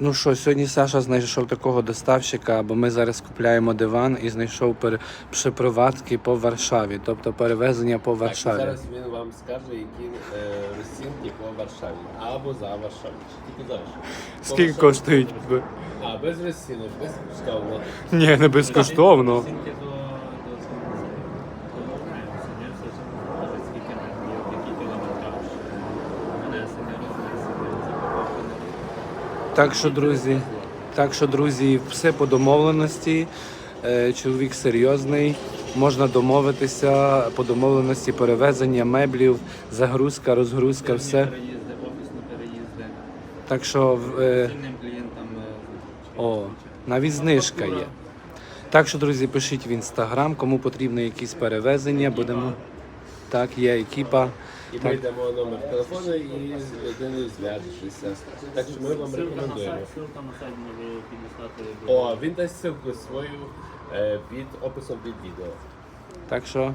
Ну що, сьогодні Саша знайшов такого доставщика, бо ми зараз купляємо диван і знайшов пер... припровадки по Варшаві, тобто перевезення по Так, Варшаві. зараз він вам скаже, які е, розцінки по Варшаві. Або за Варшаві. Чи Тільки за Варшаві. Скільки коштують? А, без розцінок, безкоштовно. Ні, не безкоштовно. Так що, друзі, так що, друзі, все по домовленості. Е, Чоловік серйозний, можна домовитися по домовленості перевезення меблів, загрузка, розгрузка, все. Переїзди, офісні переїзди. Так що е, клієнтам е, О, навіть знижка є. Так що, друзі, пишіть в інстаграм, кому потрібно якісь перевезення, будемо. Так, є екіпа. І ми дамо номер телефону і з людиною зв'яжешся. Так що ми вам рекомендуємо. Ссылка на сайт може підіслати. О, він дасть ссылку свою е, під описом під відео. Так що